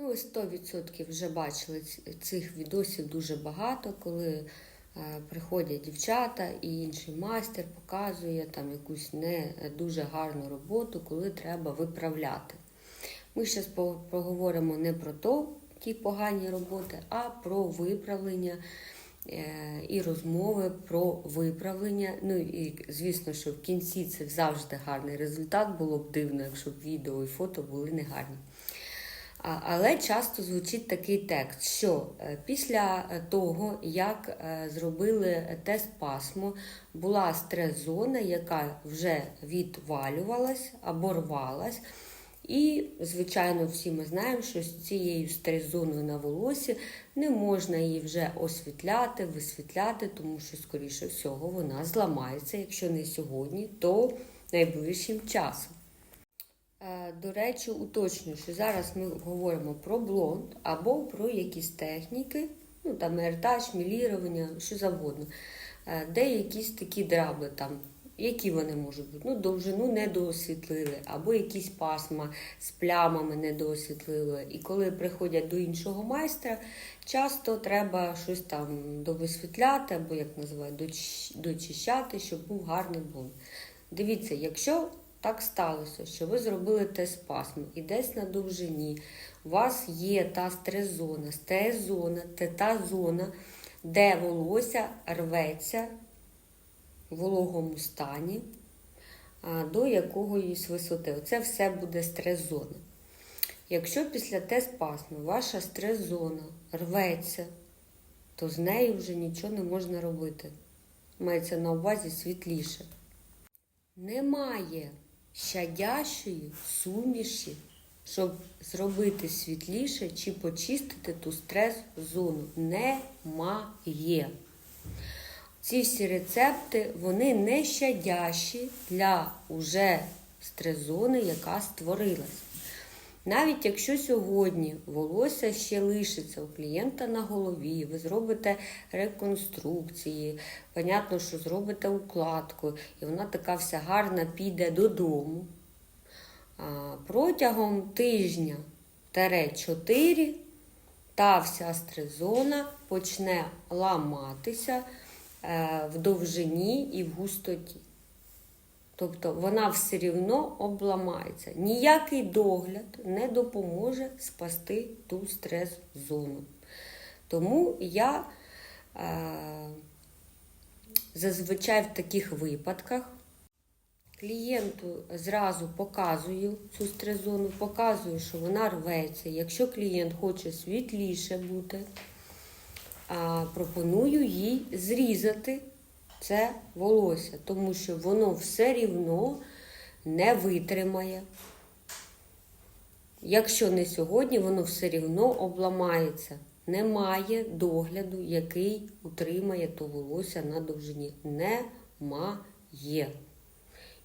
Ну, ви 100% вже бачили цих відосів дуже багато, коли е, приходять дівчата і інший майстер показує там якусь не дуже гарну роботу, коли треба виправляти. Ми зараз поговоримо не про то, ті погані роботи, а про виправлення е, і розмови про виправлення. Ну і звісно, що в кінці це завжди гарний результат. Було б дивно, якщо б відео і фото були негарні. Але часто звучить такий текст, що е, після того, як е, зробили тест пасмо, була стрес-зона, яка вже відвалювалась або рвалась. І, звичайно, всі ми знаємо, що з цією стрес-зоною на волосі не можна її вже освітляти, висвітляти, тому що, скоріше всього, вона зламається, якщо не сьогодні, то найближчим часом. Е, До речі, уточню, що зараз ми говоримо про блонд або про якісь техніки, ну там ертаж, мілірування, що завгодно, е, де якісь такі драби там. Які вони можуть бути? Ну, довжину не доосвітлили, або якісь пасма з плямами не доосвітлили. І коли приходять до іншого майстра, часто треба щось там довисвітляти, або як називають, доч- дочищати, щоб був гарний блонд. Дивіться, якщо так сталося, що ви зробили тест пасми і десь на довжині у вас є та стрес-зона, стрес-зона це та зона, де волосся рветься в вологому стані до якоїсь висоти. Оце все буде стрес-зона. Якщо після тест пасми ваша стрес-зона рветься, то з нею вже нічого не можна робити. Мається на увазі світліше. Немає щадящої суміші, щоб зробити світліше чи почистити ту стрес-зону. Немає. Ці всі рецепти, вони не щадящі для уже стрес-зони, яка створилась. Навіть якщо сьогодні волосся ще лишиться у клієнта на голові, ви зробите реконструкції, понятно, що зробите укладку, і вона така вся гарна піде додому. Протягом тижня 4 та вся стрезона почне ламатися е, в довжині і в густоті. Тобто вона все рівно обламається. Ніякий догляд не допоможе спасти ту стрес-зону. Тому я е, зазвичай в таких випадках клієнту зразу показую цю стрес-зону, показую, що вона рветься. Якщо клієнт хоче світліше бути, а, пропоную їй зрізати це волосся, тому що воно все рівно не витримає. Якщо не сьогодні, воно все рівно обламається. Немає догляду, який утримає то волосся на довжині. Немає.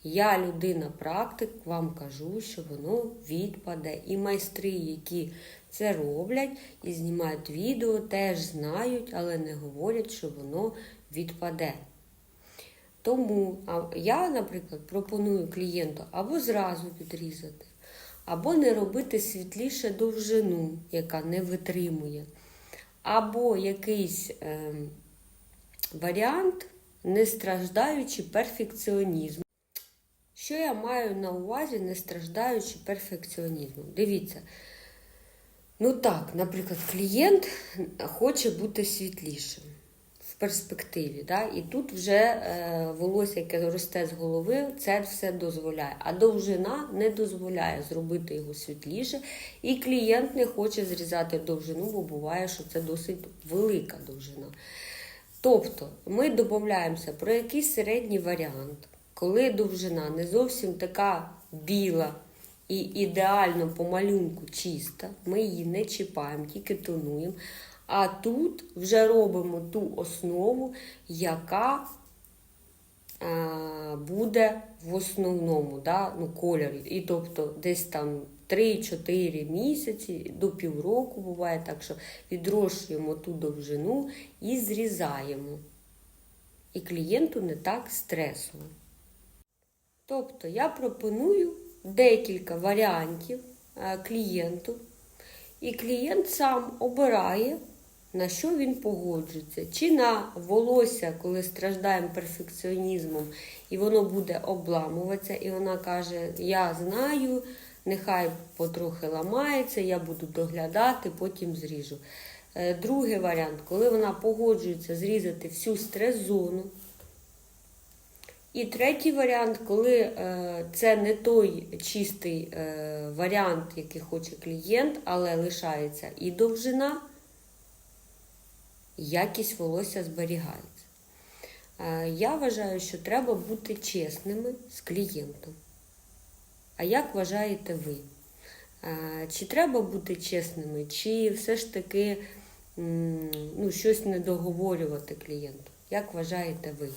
Я, людина практик, вам кажу, що воно відпаде. І майстри, які це роблять і знімають відео, теж знають, але не говорять, що воно відпаде. Тому я, наприклад, пропоную клієнту або зразу відрізати, або не робити світліше довжину, яка не витримує, або якийсь е, варіант, не страждаючи перфекціонізму. Що я маю на увазі, не страждаючи перфекціонізмом? Дивіться. Ну так, наприклад, клієнт хоче бути світлішим перспективі. Да? І тут вже е, волосся, яке росте з голови, це все дозволяє. А довжина не дозволяє зробити його світліше. І клієнт не хоче зрізати довжину, бо буває, що це досить велика довжина. Тобто ми домовляємося про якийсь середній варіант, коли довжина не зовсім така біла і ідеально по малюнку чиста, ми її не чіпаємо, тільки тонуємо. А тут вже робимо ту основу, яка буде в основному да, ну, кольорі. І тобто десь там 3-4 місяці до півроку буває так, що відрощуємо ту довжину і зрізаємо. І клієнту не так стресово. Тобто я пропоную декілька варіантів е, клієнту. І клієнт сам обирає, на що він погоджується. Чи на волосся, коли страждаємо перфекціонізмом, і воно буде обламуватися, і вона каже: Я знаю, нехай потрохи ламається, я буду доглядати, потім зріжу. Е, Другий варіант, коли вона погоджується зрізати всю стрес-зону. І третій варіант, коли е, це не той чистий е, варіант, який хоче клієнт, але лишається і довжина, якість волосся зберігається. Я вважаю, що треба бути чесними з клієнтом. А як вважаєте ви? Чи треба бути чесними, чи все ж таки ну, щось не договорювати клієнту? Як вважаєте ви?